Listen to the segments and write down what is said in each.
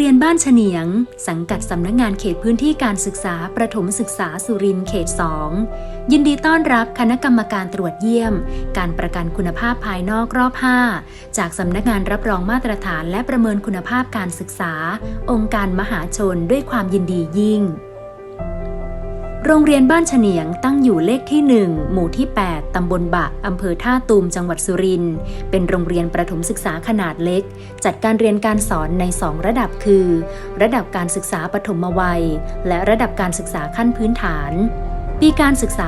เรียนบ้านเฉนียง สังกัดสำนักงานเขตพื้นที่การศึกษาประถมศึกษาสุรินทร์เขต 2 ยินดีต้อนรับคณะกรรมการตรวจเยี่ยม การประกันคุณภาพภายนอกรอบ 5 จากสำนักงานรับรองมาตรฐานและประเมินคุณภาพการศึกษา องค์การมหาชนด้วยความยินดียิ่ง โรงเรียนบ้านเฉนียงตั้งอยู่เลขที่ 1 หมู่ที่ 8 ตำบลบะอำเภอท่าตูม จังหวัดสุรินทร์ เป็นโรงเรียนประถมศึกษาขนาดเล็ก จัดการเรียนการสอนใน 2 ระดับคือ ระดับการศึกษาปฐมวัย และระดับการศึกษาขั้นพื้นฐานปีการศึกษา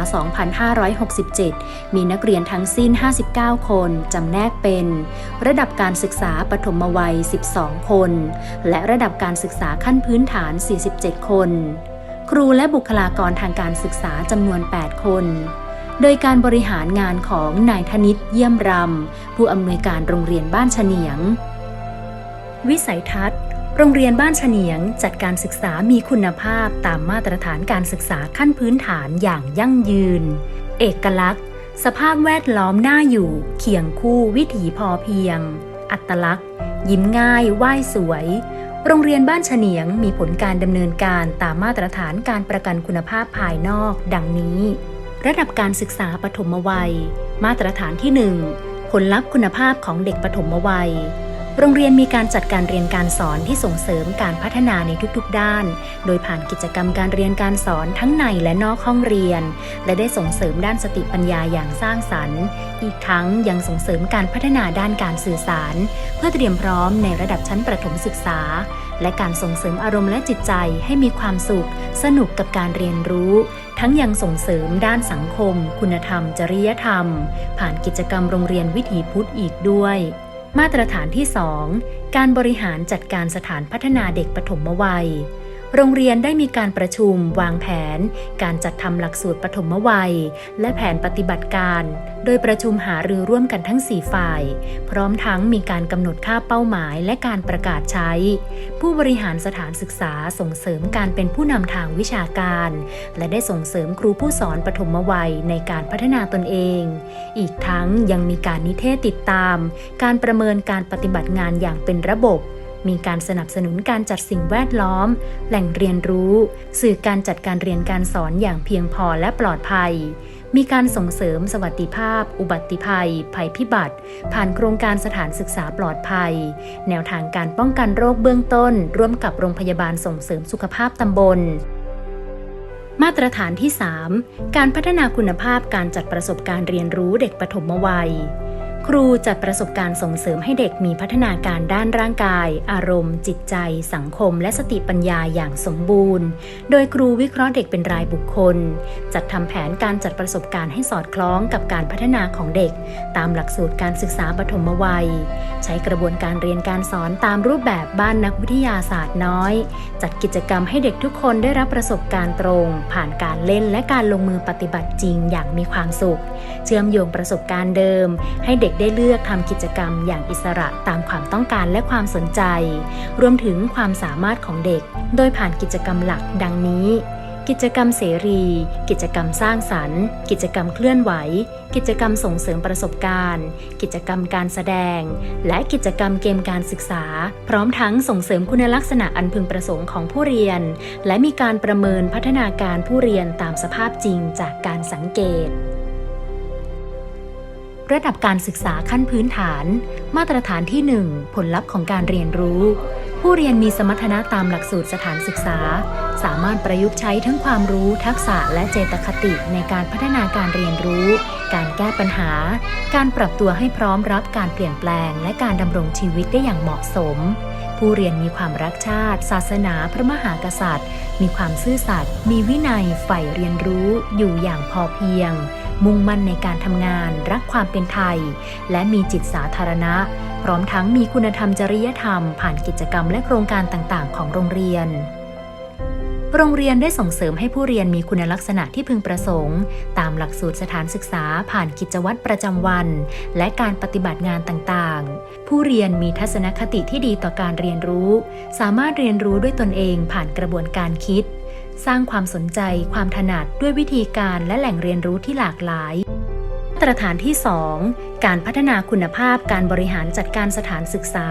2567 มีนักเรียนทั้งสิ้น 59 คน จำแนกเป็น ระดับการศึกษาปฐมวัย 12 คน และระดับการศึกษาขั้นพื้นฐาน 47 คน ครูและบุคลากรทางการศึกษาจำนวน 8 คน โดยการบริหารงานของนายธนิตเยี่ยมรำ ผู้อำนวยการโรงเรียนบ้านเฉนียง วิสัยทัศน์ โรงเรียนบ้านเฉนียง จัดการศึกษามีคุณภาพตามมาตรฐานการศึกษาขั้นพื้นฐานอย่างยั่งยืน เอกลักษณ์ สภาพแวดล้อมน่าอยู่ เคียงคู่วิถีพอเพียง อัตลักษณ์ ยิ้มง่ายไหว้สวย โรงเรียนบ้านเฉนียงมีผลการดำเนินการตามมาตรฐานการประกันคุณภาพภายนอก ดังนี้ ระดับการศึกษาปฐมวัย มาตรฐานที่ 1 ผลลัพธ์คุณภาพของเด็กปฐมวัย โรงเรียนมีการจัดการเรียนการสอนที่ส่งเสริมการพัฒนาในทุกๆ ด้าน โดยผ่านกิจกรรมการเรียนการสอนทั้งในและนอกห้องเรียน และได้ส่งเสริมด้านสติปัญญาอย่างสร้างสรรค์ อีกทั้งยังส่งเสริมการพัฒนาด้านการสื่อสาร เพื่อเตรียมพร้อมในระดับชั้นประถมศึกษา และการส่งเสริมอารมณ์และจิตใจให้มีความสุข สนุกกับการเรียนรู้ ทั้งยังส่งเสริมด้านสังคม คุณธรรม จริยธรรม ผ่านกิจกรรมโรงเรียนวิถีพุทธอีกด้วย มาตรฐานที่ 2 การบริหารจัดการสถานพัฒนาเด็กปฐมวัย โรงเรียนได้มีการประชุมวางแผน การจัดทำหลักสูตรปฐมวัย และแผนปฏิบัติการ โดยประชุมหารือร่วมกันทั้ง 4 ฝ่าย พร้อมทั้งมีการกำหนดค่าเป้าหมายและการประกาศใช้ ผู้บริหารสถานศึกษาส่งเสริมการเป็นผู้นำทางวิชาการ และได้ส่งเสริมครูผู้สอนปฐมวัยในการพัฒนาตนเอง อีกทั้งยังมีการนิเทศติดตาม การประเมินการปฏิบัติงานอย่างเป็นระบบ มีการสนับสนุนการจัดสิ่งแวดล้อม แหล่งเรียนรู้ สื่อการจัดการเรียนการสอนอย่างเพียงพอและปลอดภัย มีการส่งเสริมสวัสดิภาพ อุบัติภัย ภัยพิบัติ ผ่านโครงการสถานศึกษาปลอดภัย แนวทางการป้องกันโรคเบื้องต้น ร่วมกับโรงพยาบาลส่งเสริมสุขภาพตำบลมาตรฐานที่ 3 การพัฒนาคุณภาพการจัดประสบการณ์เรียนรู้เด็กปฐมวัย ครูจัดประสบการณ์ส่งเสริมให้เด็กมีพัฒนาการด้านร่างกาย อารมณ์ จิตใจ สังคม และสติปัญญาอย่างสมบูรณ์ โดยครูวิเคราะห์เด็กเป็นรายบุคคล จัดทำแผนการจัดประสบการณ์ให้สอดคล้องกับการพัฒนาของเด็ก ตามหลักสูตรการศึกษาปฐมวัย ใช้กระบวนการเรียนการสอนตามรูปแบบบ้านนักวิทยาศาสตร์น้อย จัดกิจกรรมให้เด็กทุกคนได้รับประสบการณ์ตรง ผ่านการเล่นและการลงมือปฏิบัติจริงอย่างมีความสุข เชื่อมโยงประสบการณ์เดิม ให้เด็กได้เลือกทำกิจกรรมอย่างอิสระตามความต้องการและความสนใจ รวมถึงความสามารถของเด็ก โดยผ่านกิจกรรมหลักดังนี้ กิจกรรมเสรี กิจกรรมสร้างสรรค์ กิจกรรมเคลื่อนไหว กิจกรรมส่งเสริมประสบการณ์ กิจกรรมการแสดง และกิจกรรมเกมการศึกษา พร้อมทั้งส่งเสริมคุณลักษณะอันพึงประสงค์ของผู้เรียน และมีการประเมินพัฒนาการผู้เรียนตามสภาพจริงจากการสังเกต ระดับการศึกษาขั้นพื้นฐาน มาตรฐานที่ 1 ผลลัพธ์ของการเรียนรู้ ผู้เรียนมีสมรรถนะตามหลักสูตรสถานศึกษา สามารถประยุกต์ใช้ทั้งความรู้ทักษะและเจตคติในการพัฒนาการเรียนรู้ การแก้ปัญหา การปรับตัวให้พร้อมรับการเปลี่ยนแปลง และการดำรงชีวิตได้อย่างเหมาะสม ผู้เรียนมีความรักชาติ ศาสนาพระมหากษัตริย์ มีความซื่อสัตย์มีวินัยใฝ่เรียนรู้อยู่อย่างพอเพียง มุ่งมั่นในการทำงาน รักความเป็นไทย และมีจิตสาธารณะ พร้อมทั้งมีคุณธรรมจริยธรรม ผ่านกิจกรรมและโครงการต่างๆ ของโรงเรียน โรงเรียนได้ส่งเสริมให้ผู้เรียนมีคุณลักษณะที่พึงประสงค์ ตามหลักสูตรสถานศึกษาผ่านกิจวัตรประจำวัน และการปฏิบัติงานต่างๆ ผู้เรียนมีทัศนคติที่ดีต่อการเรียนรู้ สามารถเรียนรู้ด้วยตนเองผ่านกระบวนการคิด สร้างความสนใจ ความถนัดด้วยวิธีการและแหล่งเรียนรู้ที่หลากหลายมาตรฐานที่ 2 การพัฒนาคุณภาพการบริหารจัดการสถานศึกษา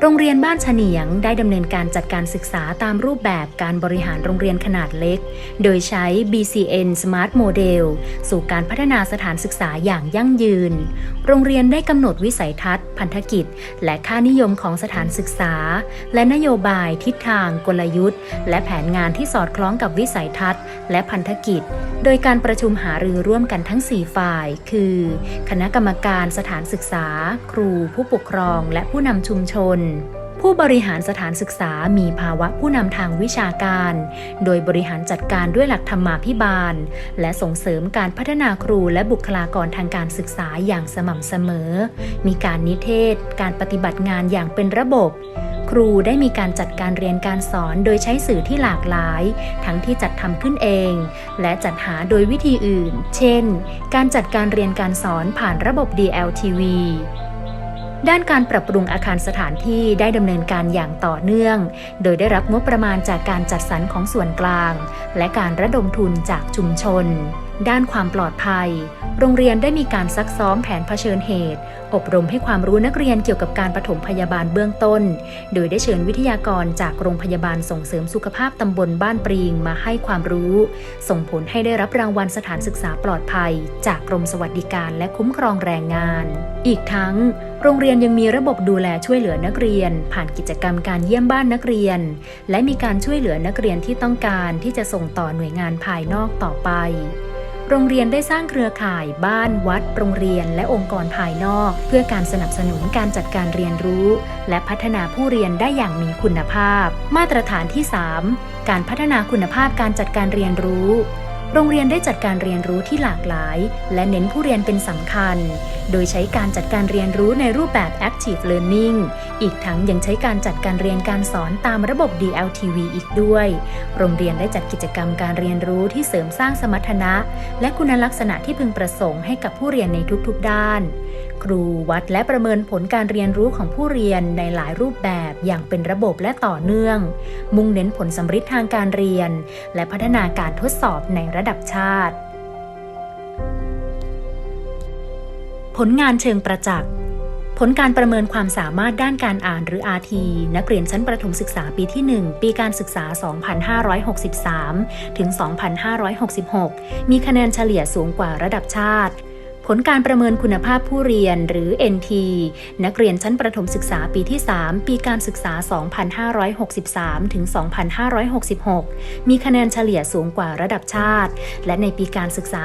โรงเรียนบ้านเฉนียงได้ดำเนินการจัดการศึกษาตามรูปแบบการบริหารโรงเรียนขนาดเล็ก โดยใช้ BCN Smart Model สู่การพัฒนาสถานศึกษาอย่างยั่งยืน โรงเรียนได้กำหนดวิสัยทัศน์ พันธกิจ และค่านิยมของสถานศึกษา และนโยบายทิศทาง กลยุทธ์ และแผนงานที่สอดคล้องกับวิสัยทัศน์ และพันธกิจ โดยการประชุมหารือร่วมกันทั้ง 4 ฝ่าย คือ คณะกรรมการสถานศึกษา ครู ผู้ปกครอง และผู้นำชุมชน ผู้บริหารสถานศึกษามีภาวะผู้นำทางวิชาการ โดยบริหารจัดการด้วยหลักธรรมาภิบาล และส่งเสริมการพัฒนาครูและบุคลากรทางการศึกษาอย่างสม่ำเสมอ มีการนิเทศ การปฏิบัติงานอย่างเป็นระบบ ครูได้มีการจัดการเรียนการสอนโดยใช้สื่อที่หลากหลาย ทั้งที่จัดทำขึ้นเอง และจัดหาโดยวิธีอื่น เช่น การจัดการเรียนการสอนผ่านระบบ DLTV ด้านการปรับปรุงอาคารสถานที่ได้ดำเนินการอย่างต่อเนื่อง โดยได้รับงบประมาณจากการจัดสรรของส่วนกลาง และการระดมทุนจากชุมชนด้านความปลอดภัย โรงเรียนได้มีการซักซ้อมแผนเผชิญเหตุ อบรมให้ความรู้นักเรียนเกี่ยวกับการปฐมพยาบาลเบื้องต้น โดยได้เชิญวิทยากรจากโรงพยาบาลส่งเสริมสุขภาพตำบลบ้านปรีงมาให้ความรู้ ส่งผลให้ได้รับรางวัลสถานศึกษาปลอดภัย จากกรมสวัสดิการและคุ้มครองแรงงาน อีกทั้ง โรงเรียนยังมีระบบดูแลช่วยเหลือนักเรียน ผ่านกิจกรรมการเยี่ยมบ้านนักเรียน และมีการช่วยเหลือนักเรียนที่ต้องการที่จะส่งต่อหน่วยงานภายนอกต่อไป โรงเรียนได้สร้างเครือข่ายบ้านวัด โรงเรียนและองค์กรภายนอก เพื่อการสนับสนุนการจัดการเรียนรู้ และพัฒนาผู้เรียนได้อย่างมีคุณภาพ มาตรฐานที่ 3 การพัฒนาคุณภาพการจัดการเรียนรู้ โรงเรียนได้จัดการเรียนรู้ที่หลากหลาย และเน้นผู้เรียนเป็นสำคัญ โดยใช้การจัดการเรียนรู้ในรูปแบบ Active Learning อีกทั้งยังใช้การจัดการเรียนการสอนตามระบบ DLTV อีกด้วย โรงเรียนได้จัดกิจกรรมการเรียนรู้ที่เสริมสร้างสมรรถนะ และคุณลักษณะที่พึงประสงค์ให้กับผู้เรียนในทุกๆ ด้าน ครูวัดและประเมินผลการเรียนรู้ของผู้เรียนในหลายรูปแบบอย่างเป็นระบบและต่อเนื่อง มุ่งเน้นผลสำฤทธิ์ทางการเรียน และพัฒนาการทดสอบในระดับชาติ ผลงานเชิงประจักษ์ ผลการประเมินความสามารถด้านการอ่านหรือ RT นักเรียนชั้นประถมศึกษาปีที่ 1 ปีการศึกษา 2563 ถึง 2566 มีคะแนนเฉลี่ยสูงกว่าระดับชาติ ผลการประเมินคุณภาพผู้เรียนหรือ NT นักเรียนชั้นประถมศึกษาปีที่ 3 ปีการศึกษา 2563 ถึง 2566 มีคะแนนเฉลี่ยสูงกว่าระดับชาติ และในปีการศึกษา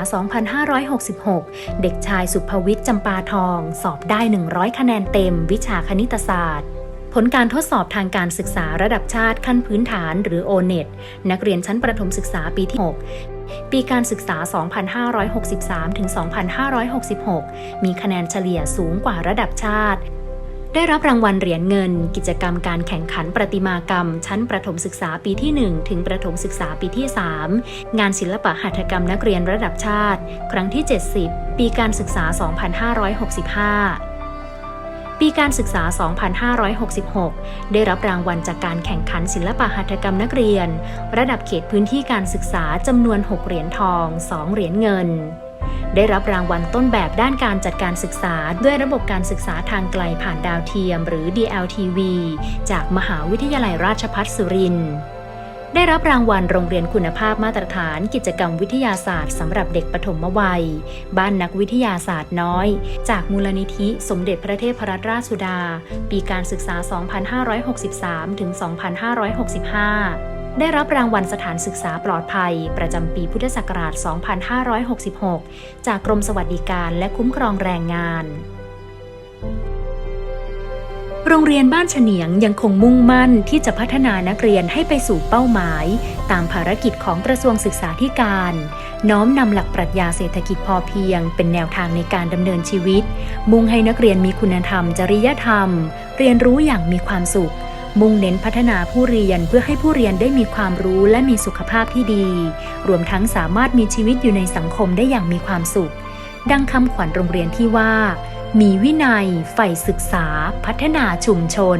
2566 เด็กชายสุภวิทย์จำปาทอง สอบได้ 100 คะแนนเต็ม วิชาคณิตศาสตร์ผลการทดสอบทางการศึกษาระดับชาติขั้นพื้นฐานหรือ O-NET นักเรียนชั้นประถมศึกษาปีที่ 6 ปีการศึกษา 2563 ถึง 2566 มีคะแนนเฉลี่ยสูงกว่าระดับชาติ ได้รับรางวัลเหรียญเงิน กิจกรรมการแข่งขันประติมากรรม ชั้นประถมศึกษาปีที่ 1 ถึงประถมศึกษาปีที่ 3 งานศิลปะหัตถกรรมนักเรียนระดับชาติ ครั้งที่ 70 ปีการศึกษา 2565 ปีการศึกษา 2566 ได้รับรางวัลจากการแข่งขันศิลปะหัตถกรรมนักเรียน ระดับเขตพื้นที่การศึกษาจำนวน 6 เหรียญทอง 2 เหรียญเงิน ได้รับรางวัลต้นแบบด้านการจัดการศึกษา ด้วยระบบการศึกษาทางไกลผ่านดาวเทียม หรือ DLTV จากมหาวิทยาลัยราชภัฏสุรินทร์ ได้รับรางวัลโรงเรียนคุณภาพมาตรฐานกิจกรรมวิทยาศาสตร์สำหรับเด็กปฐมวัย บ้านนักวิทยาศาสตร์น้อย จากมูลนิธิสมเด็จพระเทพรัตนราชสุดา ปีการศึกษา 2563 ถึง 2565ได้รับรางวัลสถานศึกษาปลอดภัย ประจำปีพุทธศักราช 2566 จากกรมสวัสดิการและคุ้มครองแรงงาน โรงเรียนบ้านเฉนียงยังคงมุ่งมั่นที่จะพัฒนานักเรียนให้ไปสู่เป้าหมาย ตามภารกิจของกระทรวงศึกษาธิการ น้อมนำหลักปรัชญาเศรษฐกิจพอเพียง เป็นแนวทางในการดำเนินชีวิต มุ่งให้นักเรียนมีคุณธรรม จริยธรรม เรียนรู้อย่างมีความสุข มุ่งเน้นพัฒนาผู้เรียนเพื่อให้ผู้เรียนได้มีความรู้และมีสุขภาพที่ดี รวมทั้งสามารถมีชีวิตอยู่ในสังคมได้อย่างมีความสุข ดังคำขวัญโรงเรียนที่ว่า มีวินัยใฝ่ศึกษาพัฒนาชุมชน